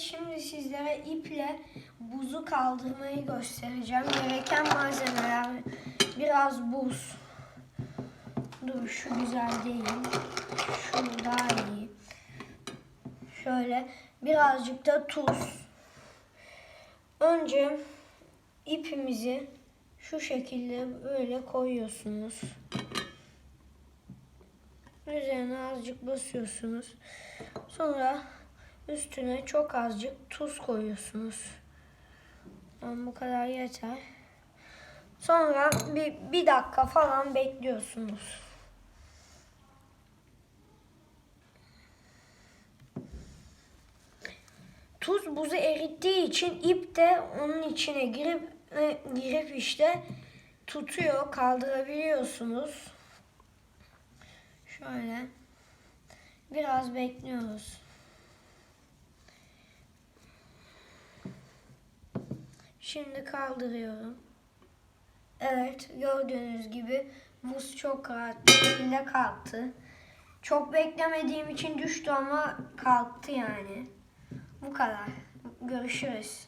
şimdi sizlere iple buzu kaldırmayı göstereceğim. Gereken malzemeler biraz buz. Dur şu güzel değil. Şu daha iyi. Şöyle birazcık da tuz. Önce ipimizi şu şekilde böyle koyuyorsunuz. Üzerine azıcık basıyorsunuz. Sonra üstüne çok azıcık tuz koyuyorsunuz. Tamam, bu kadar yeter. Sonra bir, bir dakika falan bekliyorsunuz. Tuz buzu erittiği için ip de onun içine girip e, girip işte tutuyor, kaldırabiliyorsunuz. Şöyle biraz bekliyoruz. Şimdi kaldırıyorum. Evet gördüğünüz gibi buz çok rahat bir şekilde kalktı. Çok beklemediğim için düştü ama kalktı yani. Bu kadar. Görüşürüz.